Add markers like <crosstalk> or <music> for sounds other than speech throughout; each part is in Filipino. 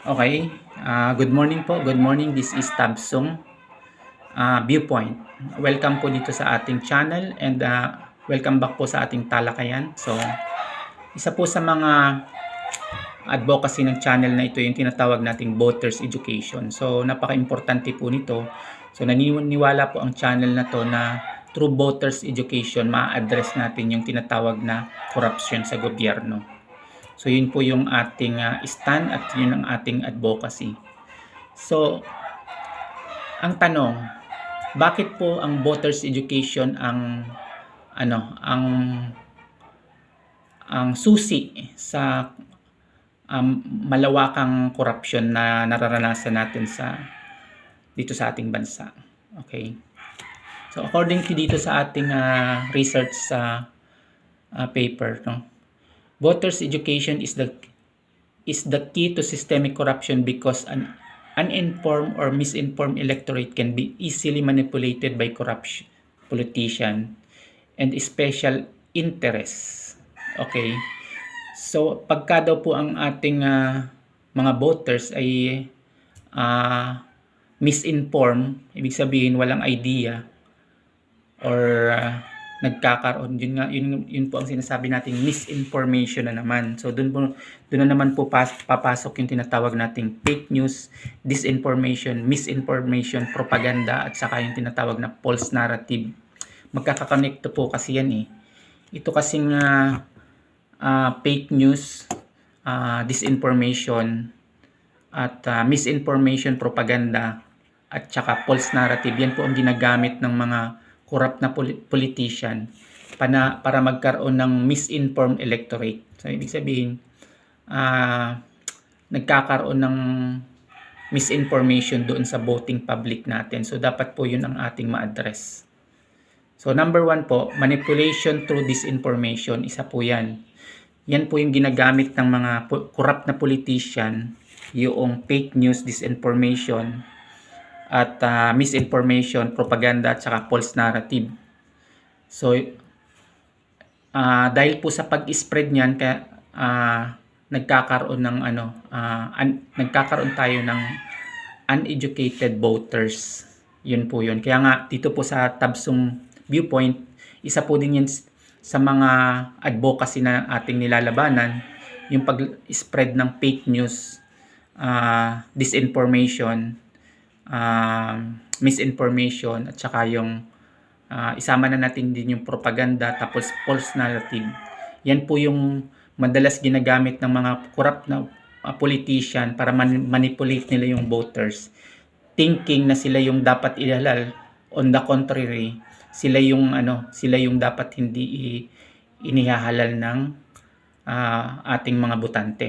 Okay. Ah, good morning po. Good morning. This is Tabsong ah, Viewpoint. Welcome po dito sa ating channel and ah, welcome back po sa ating talakayan. So, isa po sa mga advocacy ng channel na ito yung tinatawag nating voters education. So, napaka-importante po nito. So, naniniwala po ang channel na to na through voters education, ma-address natin yung tinatawag na corruption sa gobyerno. So yun po yung ating uh, stand at yun ang ating advocacy. So ang tanong, bakit po ang voters education ang ano, ang ang susi sa um, malawakang corruption na nararanasan natin sa dito sa ating bansa. Okay. So according to dito sa ating uh, research sa uh, paper, no, Voters education is the is the key to systemic corruption because an uninformed or misinformed electorate can be easily manipulated by corruption politician and special interests. Okay? So, pagka daw po ang ating uh, mga voters ay uh, misinformed, ibig sabihin walang idea or uh, nagkakaroon. Yun nga yun, yun po ang sinasabi nating misinformation na naman. So doon po doon na naman po pas, papasok yung tinatawag nating fake news disinformation misinformation propaganda at saka yung tinatawag na false narrative. Magkakakonect po kasi yan eh. Ito kasing uh, uh, fake news uh, disinformation at uh, misinformation propaganda at saka false narrative. Yan po ang ginagamit ng mga corrupt na politician para, para magkaroon ng misinformed electorate. So, ibig sabihin, uh, nagkakaroon ng misinformation doon sa voting public natin. So, dapat po yun ang ating ma-address. So, number one po, manipulation through disinformation. Isa po yan. Yan po yung ginagamit ng mga corrupt na politician, yung fake news, disinformation, at uh, misinformation, propaganda at saka false narrative. So uh, dahil po sa pag-spread niyan kaya uh, nagkakaroon ng ano uh, un- nagkakaroon tayo ng uneducated voters. Yun po yun. Kaya nga dito po sa Tabsong viewpoint, isa po din yan sa mga advocacy na ating nilalabanan, yung pag-spread ng fake news, uh, disinformation, uh, misinformation at saka yung uh, isama na natin din yung propaganda tapos false narrative. Yan po yung madalas ginagamit ng mga corrupt na uh, politician para man- manipulate nila yung voters thinking na sila yung dapat ihalal on the contrary sila yung ano sila yung dapat hindi i- inihahalal ng uh, ating mga botante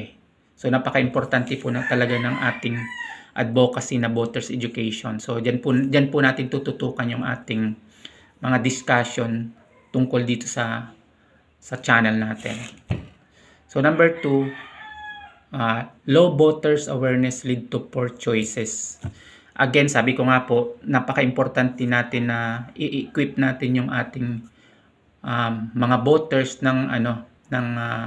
so napaka-importante po na talaga ng ating advocacy na voters education. So diyan po diyan po natin tututukan yung ating mga discussion tungkol dito sa sa channel natin. So number two, uh, low voters awareness lead to poor choices. Again, sabi ko nga po, napaka-importante natin na i-equip natin yung ating um, mga voters ng ano ng uh,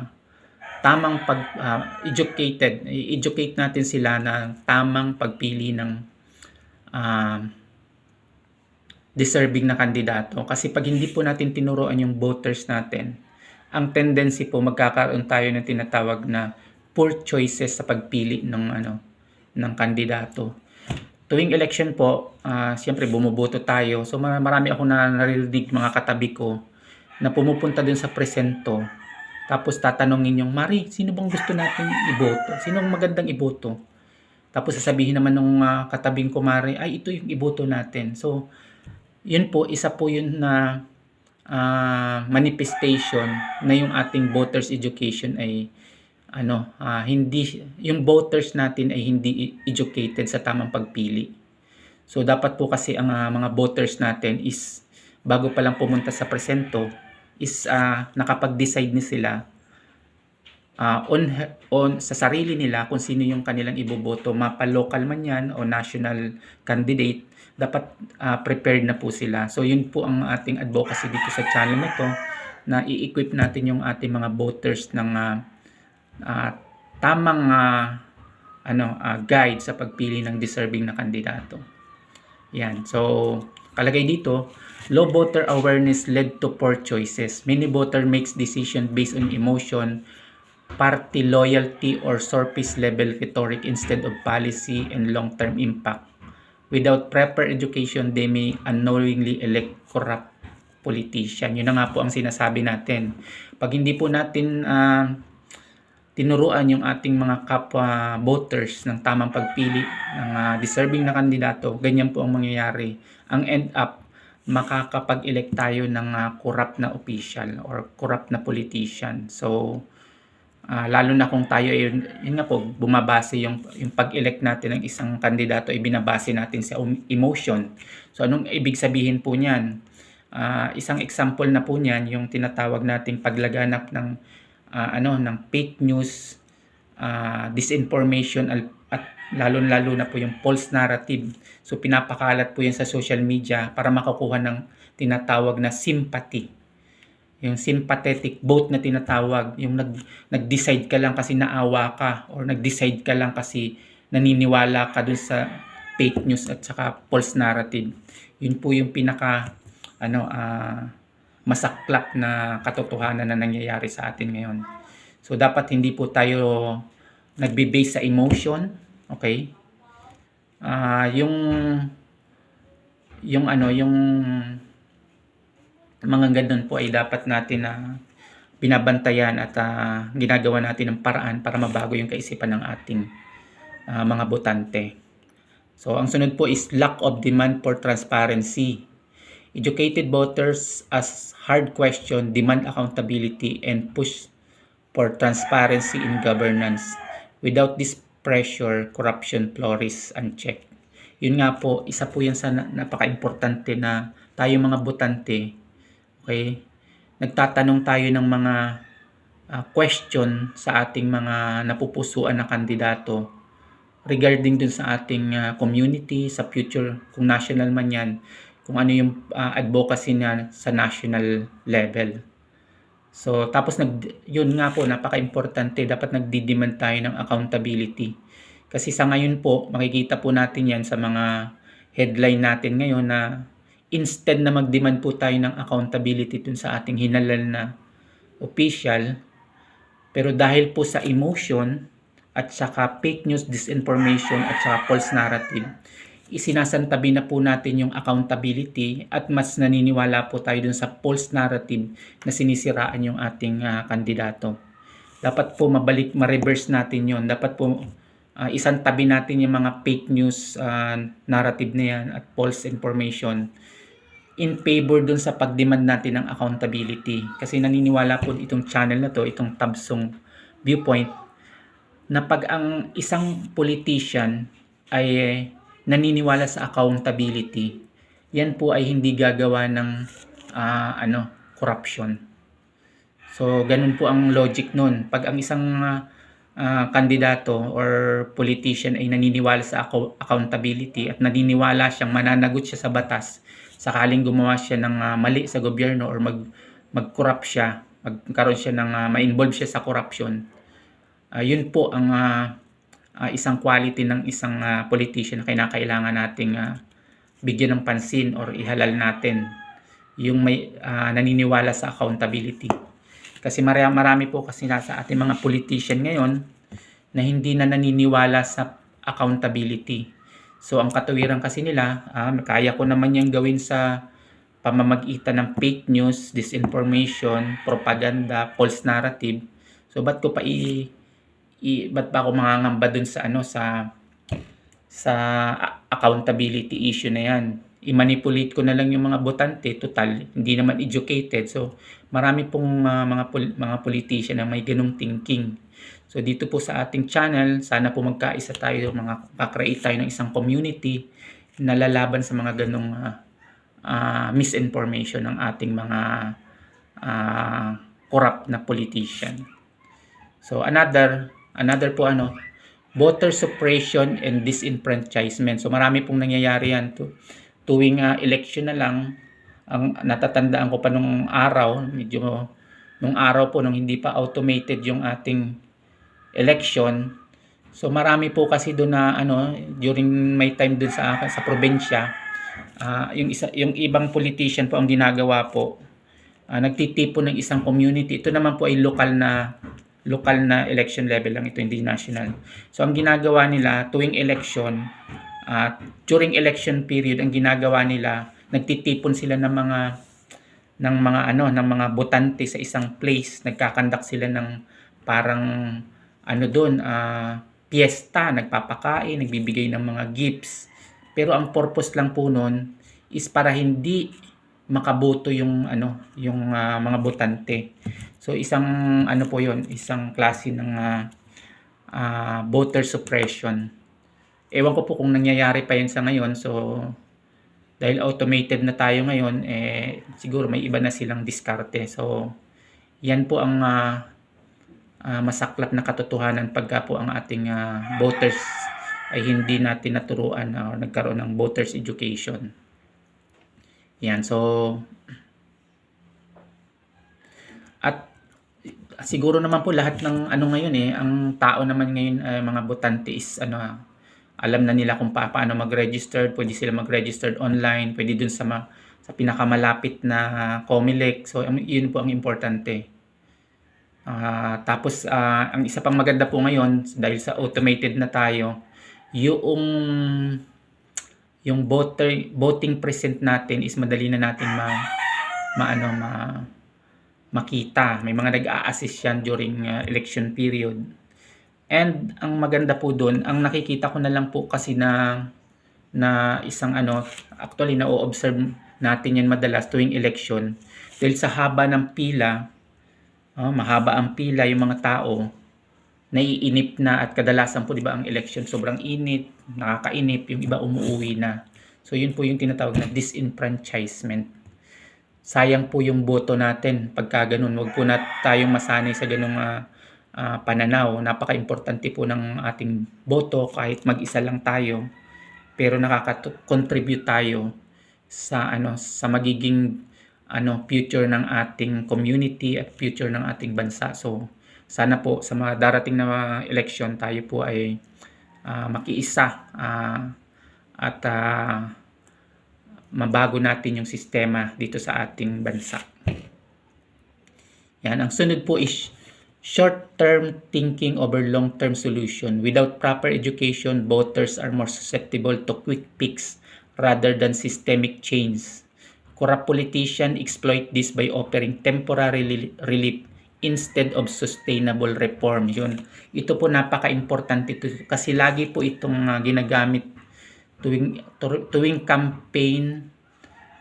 tamang pag uh, educated educate natin sila na tamang pagpili ng uh, deserving na kandidato. Kasi pag hindi po natin tinuruan yung voters natin ang tendency po magkakaroon tayo ng tinatawag na poor choices sa pagpili ng ano ng kandidato. Tuwing election po uh, siyempre bumuboto tayo. So marami ako na naririnig mga katabi ko na pumupunta dun sa presento tapos tatanungin yung, Mari, sino bang gusto natin iboto? Sino ang magandang iboto? Tapos sasabihin naman ng uh, katabing ko, Mari, ay ito yung iboto natin. So, yun po, isa po yun na uh, manifestation na yung ating voters education ay ano, uh, hindi yung voters natin ay hindi educated sa tamang pagpili. So dapat po kasi ang uh, mga voters natin is bago pa lang pumunta sa presento, is uh, nakapag-decide ni sila uh, on, on sa sarili nila kung sino yung kanilang iboboto, mapa-local man yan o national candidate, dapat uh, prepared na po sila. So yun po ang ating advocacy dito sa channel na to na i-equip natin yung ating mga voters ng uh, uh, tamang uh, ano ah, guide sa pagpili ng deserving na kandidato. Yan. So, kalagay dito, low voter awareness led to poor choices. Many voter makes decision based on emotion, party loyalty or surface level rhetoric instead of policy and long-term impact. Without proper education, they may unknowingly elect corrupt politician. Yun na nga po ang sinasabi natin. Pag hindi po natin ah, tinuruan yung ating mga kapwa voters ng tamang pagpili ng ah, deserving na kandidato, ganyan po ang mangyayari. Ang end up, makakapag-elect tayo ng ah, corrupt na official or corrupt na politician. So, ah, lalo na kung tayo ay, yun, yun nga po, bumabase yung, yung pag-elect natin ng isang kandidato ay binabase natin sa emotion. So, anong ibig sabihin po niyan? Ah, isang example na po niyan, yung tinatawag nating paglaganap ng ah, ano ng fake news, ah, disinformation lalo-lalo na po yung false narrative. So pinapakalat po yan sa social media para makakuha ng tinatawag na sympathy. Yung sympathetic vote na tinatawag, yung nag nag-decide ka lang kasi naawa ka or nag-decide ka lang kasi naniniwala ka dun sa fake news at saka false narrative. Yun po yung pinaka ano ah masaklap na katotohanan na nangyayari sa atin ngayon. So dapat hindi po tayo nagbe-base sa emotion, okay? Ah, yung yung ano, yung mga ganun po ay dapat natin na binabantayan at ah, ginagawa natin ng paraan para mabago yung kaisipan ng ating ah, mga botante. So ang sunod po is lack of demand for transparency. Educated voters ask hard question, demand accountability, and push for transparency in governance. Without this pressure, corruption flourishes unchecked. Yun nga po, isa po yan sa na- napaka-importante na tayo mga botante, okay, nagtatanong tayo ng mga ah, question sa ating mga napupusuan na kandidato regarding dun sa ating ah, community, sa future, kung national man yan, kung ano yung ah, advocacy niya sa national level. So, tapos nag, yun nga po, napaka-importante, dapat nagdi-demand tayo ng accountability. Kasi sa ngayon po, makikita po natin yan sa mga headline natin ngayon na instead na mag-demand po tayo ng accountability dun sa ating hinalal na official, pero dahil po sa emotion at saka fake news, disinformation at saka false narrative, isinasantabi na po natin yung accountability at mas naniniwala po tayo dun sa false narrative na sinisiraan yung ating ah, kandidato. Dapat po mabalik, ma-reverse natin yon Dapat po ah, isang tabi natin yung mga fake news ah, narrative na yan at false information in favor dun sa pagdemand natin ng accountability. Kasi naniniwala po itong channel na to, itong Tabsong Viewpoint, na pag ang isang politician ay naniniwala sa accountability, yan po ay hindi gagawa ng ah, ano, corruption. So, ganun po ang logic nun. Pag ang isang ah, ah, kandidato or politician ay naniniwala sa acco- accountability at naniniwala siyang mananagot siya sa batas, sakaling gumawa siya ng ah, mali sa gobyerno or mag mag-corrupt siya, magkaroon siya ng ah, ma-involve siya sa corruption, ah, yun po ang ah, ah, isang quality ng isang ah, politician na kinakailangan nating ah, bigyan ng pansin or ihalal natin yung may ah, naniniwala sa accountability. Kasi marami, po kasi nasa ating mga politician ngayon na hindi na naniniwala sa accountability. So ang katuwiran kasi nila, ah, kaya ko naman yung gawin sa pamamagitan ng fake news, disinformation, propaganda, false narrative. So ba't ko pa i ba't pa ako mangangamba dun sa ano sa sa accountability issue na yan. I-manipulate ko na lang yung mga botante, total, hindi naman educated. So, marami pong ah, mga pol- mga politician na may ganong thinking. So, dito po sa ating channel, sana po magkaisa tayo, mga kakreate tayo ng isang community na lalaban sa mga ganong ah, ah, misinformation ng ating mga ah, corrupt na politician. So another another po ano voter suppression and disenfranchisement. So marami pong nangyayari yan to tuwing ah, election na lang ang natatandaan ko pa nung araw, medyo nung araw po nung hindi pa automated yung ating election. So marami po kasi doon na ano during my time doon sa sa probinsya, ah, yung isa yung ibang politician po ang ginagawa po ah, nagtitipon ng isang community. Ito naman po ay local na local na election level lang ito, hindi national. So ang ginagawa nila tuwing election, at during election period ang ginagawa nila, nagtitipon sila ng mga ng mga ano, ng mga botante sa isang place, nagkakandak sila ng parang ano doon, ah, piyesta, nagpapakain, nagbibigay ng mga gifts. Pero ang purpose lang po noon is para hindi makaboto yung ano, yung ah, mga botante. So isang ano po 'yon, isang klase ng ah, ah, voter suppression. Ewan ko po kung nangyayari pa 'yan sa ngayon. So dahil automated na tayo ngayon, eh siguro may iba na silang diskarte. So yan po ang ah, ah, masaklap na katotohanan pagka po ang ating ah, voters ay hindi natin naturuan or nagkaroon ng voters education. Yan, so at siguro naman po lahat ng ano ngayon eh, ang tao naman ngayon ay mga botante is ano alam na nila kung pa, paano mag-register, pwede sila mag-register online, pwede dun sa ma, sa pinakamalapit na COMELEC. So yun po ang importante. Ah, tapos ah, ang isa pang maganda po ngayon dahil sa automated na tayo, yung yung voter voting present natin is madali na natin ma maano ma makita. May mga nag-a-assist yan during uh, election period. And ang maganda po doon, ang nakikita ko na lang po kasi na na isang ano, actually na-observe natin yan madalas tuwing election. Dahil sa haba ng pila, oh, mahaba ang pila yung mga tao, naiinip na at kadalasan po 'di ba ang election sobrang init, nakakainip, yung iba umuuwi na. So yun po yung tinatawag na disenfranchisement. Sayang po yung boto natin pagka ganun. Huwag po na tayong masanay sa ganung ah, ah, pananaw. Napaka-importante po ng ating boto kahit mag-isa lang tayo. Pero nakaka-contribute tayo sa ano sa magiging ano future ng ating community at future ng ating bansa. So sana po sa mga darating na mga election tayo po ay ah, makiisa ah, at ah, mabago natin yung sistema dito sa ating bansa. Yan, ang sunod po is short-term thinking over long-term solution. Without proper education, voters are more susceptible to quick fix rather than systemic change. Corrupt politicians exploit this by offering temporary reli- relief instead of sustainable reform. Yun. Ito po napaka-importante ito kasi lagi po itong ah, ginagamit tuwing tu- tuwing campaign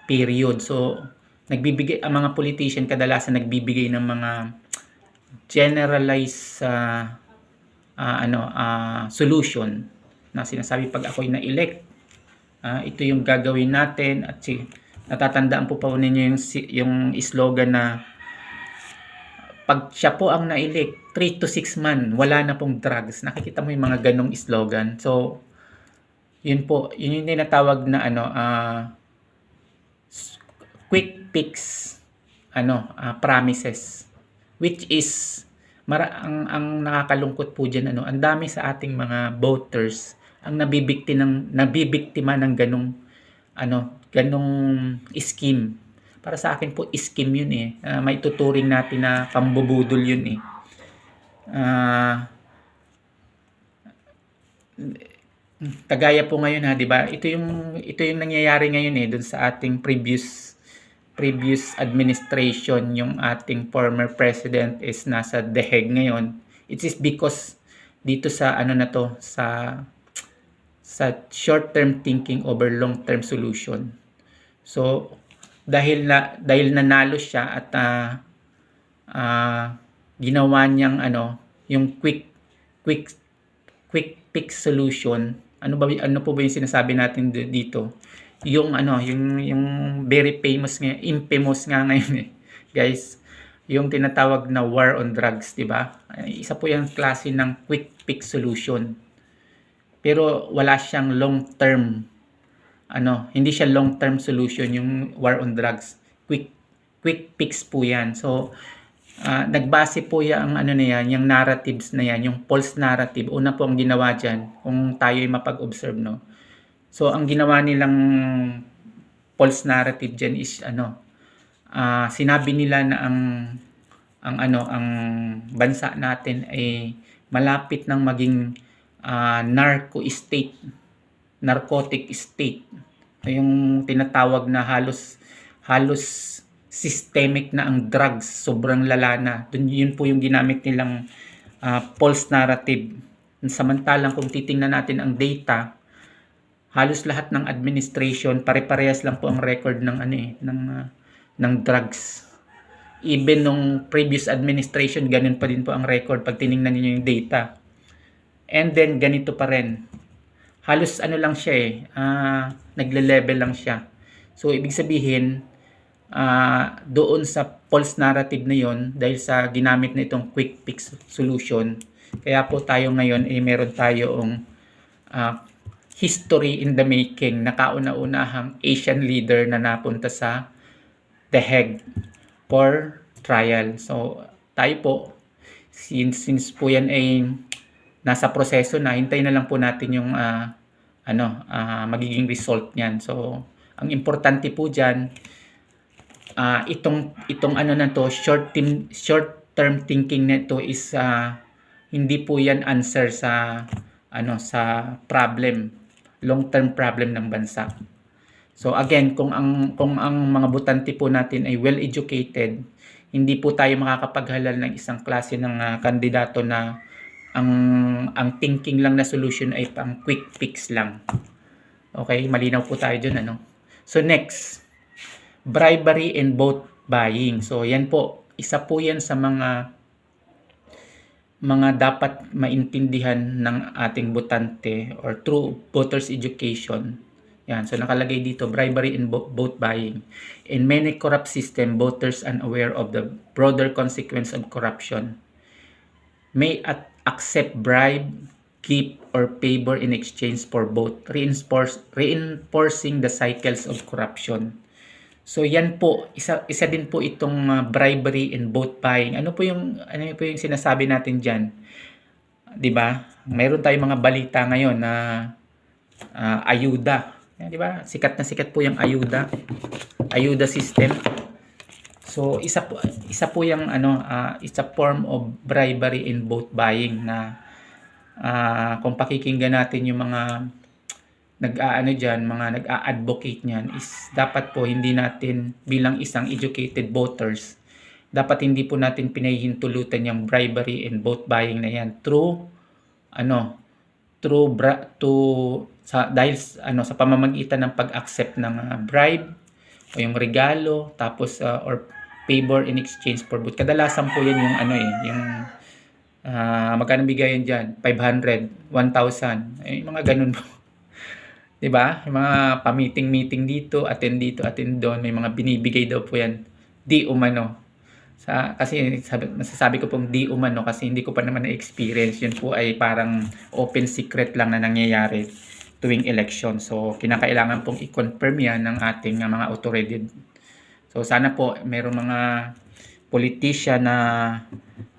period. So nagbibigay ang mga politician kadalasan nagbibigay ng mga generalized ah, ah, ano ah, solution na sinasabi pag ako'y na-elect ah, ito yung gagawin natin at si natatandaan po pa ninyo yung yung slogan na pag siya po ang na-elect 3 to 6 man wala na pong drugs. Nakikita mo yung mga ganong slogan. So yun po yun yung tinatawag na ano s- quick fix ano ah, promises which is mara ang ang nakakalungkot po diyan ano ang dami sa ating mga voters ang nabibikti ng nabibiktima ng ganong ano ganong scheme para sa akin po scheme yun eh Ah, may tuturing natin na pambubudol yun eh Ah, kagaya po ngayon ha, 'di ba? Ito yung ito yung nangyayari ngayon eh dun sa ating previous previous administration, yung ating former president is nasa The Hague ngayon. It is because dito sa ano na to sa sa short-term thinking over long-term solution. So dahil na dahil nanalo siya at ah, ah, ginawa niyang ano, yung quick quick quick fix solution. Ano ba ano po ba yung sinasabi natin di- dito? Yung ano, yung yung very famous nga, infamous nga ngayon eh. <laughs> Guys, yung tinatawag na war on drugs, 'di ba? Isa po yung klase ng quick fix solution. Pero wala siyang long term ano, hindi siya long term solution yung war on drugs. Quick quick fix po 'yan. So Ah, nagbase po yung ano na yan, yung narratives na yan, yung false narrative. Una po ang ginawa dyan, kung tayo ay mapag-observe, no? So, ang ginawa nilang false narrative dyan is ano, ah, sinabi nila na ang ang ano, ang bansa natin ay malapit ng maging ah, narco state, narcotic state. Yung tinatawag na halos halos systemic na ang drugs, sobrang lala na. Dun, yun po yung ginamit nilang ah, false narrative. Samantalang kung titingnan natin ang data, halos lahat ng administration pare-parehas lang po ang record ng ano eh, ng ah, ng drugs. Even nung previous administration, ganun pa din po ang record pag tiningnan niyo yung data. And then ganito pa rin. Halos ano lang siya eh, ah, nagle-level lang siya. So ibig sabihin, ah, doon sa false narrative na yon dahil sa ginamit na itong quick fix solution, kaya po tayo ngayon ay eh, meron tayong ah, history in the making na kauna-unahang Asian leader na napunta sa The Hague for trial. So, tayo po, since, since po yan ay nasa proseso na, hintay na lang po natin yung ah, ano, ah, magiging result niyan. So, ang importante po diyan ah, itong itong ano na to, short term short term thinking nito is ah, hindi po yan answer sa ano sa problem, long term problem ng bansa. So again, kung ang kung ang mga butante po natin ay well educated, hindi po tayo makakapaghalal ng isang klase ng ah, kandidato na ang ang thinking lang na solution ay pang quick fix lang. Okay, malinaw po tayo dyan ano. So next, bribery and vote buying. So yan po, isa po yan sa mga mga dapat maintindihan ng ating botante or through voters education. Yan, so nakalagay dito, bribery and vo- vote buying. In many corrupt system, voters unaware of the broader consequence of corruption may at accept bribe, gift, or favor in exchange for vote, reinforce, reinforcing the cycles of corruption. So yan po, isa isa din po itong uh, bribery and vote buying. Ano po yung ano po yung sinasabi natin diyan? 'Di ba? Mayroon tayong mga balita ngayon na uh, ayuda. 'di ba? Sikat na sikat po yung ayuda. Ayuda system. So isa po isa po yung ano uh, it's a form of bribery and vote buying na uh, kung pakikinggan natin yung mga nag-aano diyan, mga nag-a-advocate niyan is dapat po hindi natin bilang isang educated voters dapat hindi po natin pinahihintulutan yung bribery and vote buying na yan through ano through bra, to sa dahil ano sa pamamagitan ng pag-accept ng uh, bribe o yung regalo tapos uh, or favor in exchange for vote. Kadalasan po yan yung ano eh, yung uh, magkano bigayan diyan? 500, 1,000. Eh, mga ganun po. <laughs> 'Di ba? Yung mga pa-meeting-meeting dito, attend dito, attend doon, may mga binibigay daw po yan. Di umano. Sa, kasi sabi, masasabi ko pong di umano kasi hindi ko pa naman na-experience. Yun po ay parang open secret lang na nangyayari tuwing election. So, kinakailangan pong i-confirm yan ng ating uh, mga authority So sana po meron mga politician na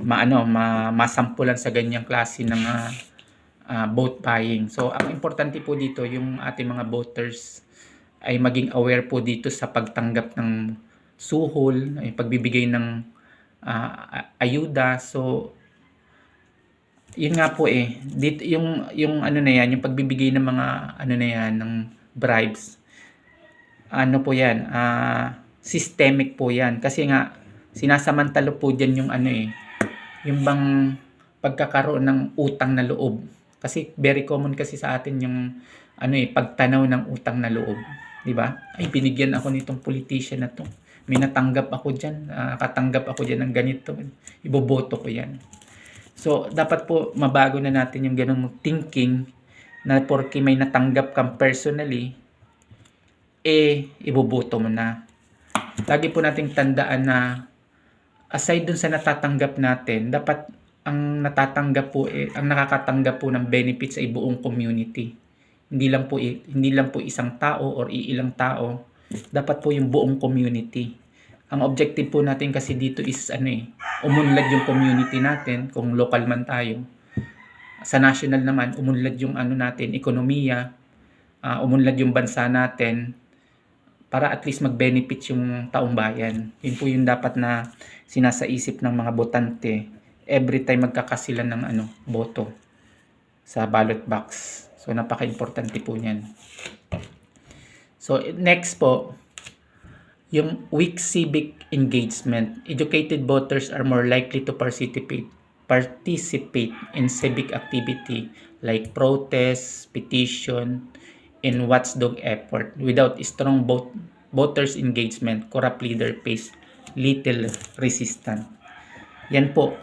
maano ma, masampulan sa ganyang klase ng uh, vote buying. So ang importante po dito yung ating mga voters ay maging aware po dito sa pagtanggap ng suhol, ay pagbibigay ng uh, ayuda. So yun nga po eh dito yung yung ano na yan yung pagbibigay ng mga ano na yan ng bribes ano po yan ah uh, systemic po yan. Kasi nga, sinasamantalo po dyan yung ano eh, yung bang pagkakaroon ng utang na loob. Kasi very common kasi sa atin yung ano eh, pagtanaw ng utang na loob. Di ba? Ay, binigyan ako nitong politician na to. May natanggap ako dyan. Uh, katanggap ako dyan ng ganito. Iboboto ko yan. So, dapat po mabago na natin yung ganung thinking na porke may natanggap kang personally, eh, iboboto mo na lagi po nating tandaan na aside dun sa natatanggap natin, dapat ang natatanggap po eh, ang nakakatanggap po ng benefits ay buong community. Hindi lang po hindi lang po isang tao or iilang tao. Dapat po yung buong community ang objective po natin kasi dito is ano eh, umunlad yung community natin kung local man tayo. Sa national naman, umunlad yung ano natin, ekonomiya, ah, umunlad yung bansa natin para at least mag-benefit yung taong bayan. Yun po yung dapat na sinasaisip ng mga botante every time magkakasilan ng ano, boto sa ballot box. So napaka-importante po niyan. So next po, yung weak civic engagement. Educated voters are more likely to participate participate in civic activity like protest, petition, and watchdog effort. Without strong vote, voters engagement, corrupt leader face little resistance. Yan po.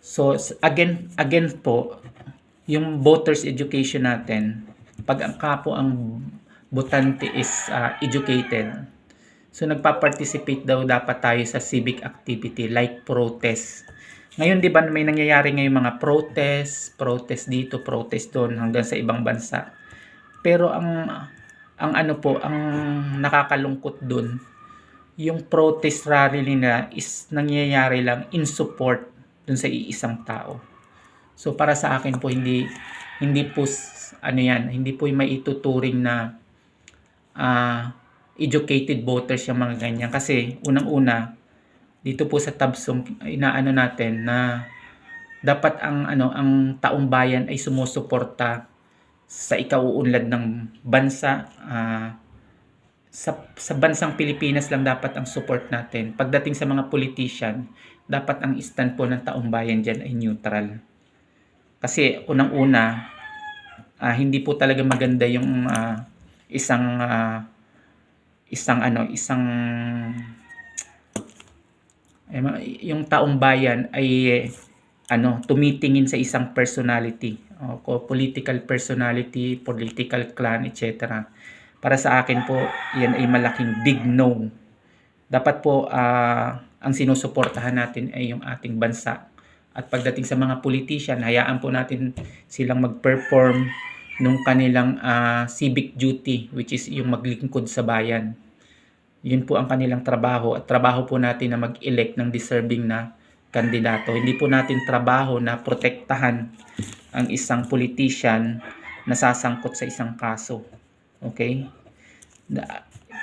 So again again po, yung voters education natin, pag ang kapo ang botante is ah, educated, so nagpa-participate daw dapat tayo sa civic activity like protest. Ngayon 'di ba may nangyayari ngayong mga protest, protest dito, protest doon hanggang sa ibang bansa. Pero ang ang ano po, ang nakakalungkot doon, yung protest rally nila is nangyayari lang in support dun sa iisang tao. So para sa akin po hindi hindi po ano yan, hindi po may ituturing na ah, educated voters yung mga ganyan kasi unang-una dito po sa Tabsong inaano natin na dapat ang ano ang taong bayan ay sumusuporta sa ikauunlad ng bansa ah, sa, sa bansang Pilipinas lang dapat ang support natin. Pagdating sa mga politician, dapat ang stand po ng taong bayan dyan ay neutral. Kasi unang-una, ah, hindi po talaga maganda yung ah, isang ah, isang ano, isang eh, yung taong bayan ay ano, tumitingin sa isang personality, o political personality, political clan, etc. Para sa akin po, yan ay malaking big no. Dapat po ah, ang sinusuportahan natin ay yung ating bansa. At pagdating sa mga politician, hayaan po natin silang mag-perform nung kanilang ah, civic duty which is yung maglingkod sa bayan. Yun po ang kanilang trabaho at trabaho po natin na mag-elect ng deserving na kandidato. Hindi po natin trabaho na protektahan ang isang politician na sasangkot sa isang kaso. Okay?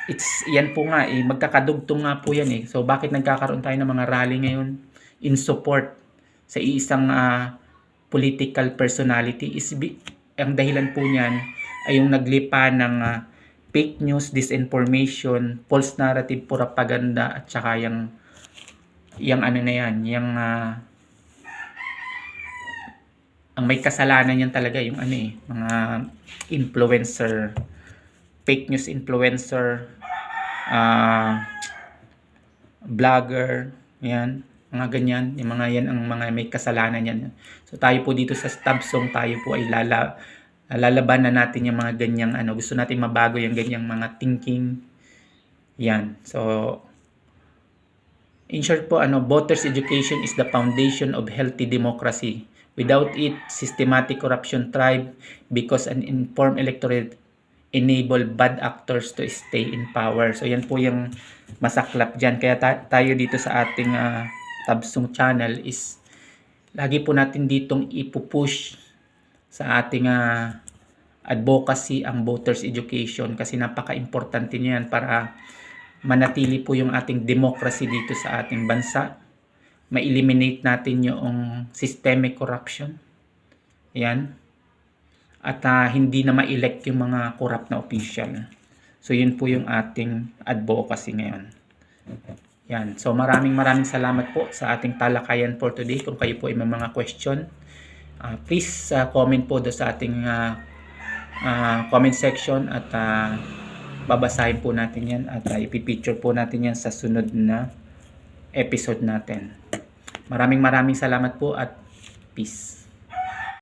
It's, yan po nga eh, magkakadugtong nga po yan eh. So bakit nagkakaroon tayo ng mga rally ngayon in support sa isang ah, political personality is ang dahilan po niyan ay yung naglipa ng ah, fake news, disinformation, false narrative, propaganda at saka yung yung ano na yan, yung ah, ang may kasalanan yan talaga yung ano eh, mga influencer, fake news influencer, ah vlogger, yan, mga ganyan, yung mga yan ang mga may kasalanan yan. So tayo po dito sa Stabsong, tayo po ay lala, lalabanan natin yung mga ganyang ano, gusto natin mabago yung ganyang mga thinking. Yan. So In short po, ano, voters education is the foundation of healthy democracy. Without it, systematic corruption thrive because an informed electorate enable bad actors to stay in power. So yan po yung masaklap dyan. Kaya ta- tayo dito sa ating ah, Tabsong channel is lagi po natin ditong ipupush sa ating ah, advocacy ang voters education kasi napaka-importante niyan para manatili po yung ating democracy dito sa ating bansa. Ma-eliminate natin yung systemic corruption. Yan. At ah, hindi na ma-elect yung mga corrupt na official. So yun po yung ating advocacy ngayon. Yan. So maraming maraming salamat po sa ating talakayan for today. Kung kayo po ay may mga question, ah, please ah, comment po do sa ating ah, ah, comment section at ah, babasahin po natin yan at uh, ipipicture po natin yan sa sunod na episode natin. Maraming maraming salamat po at peace.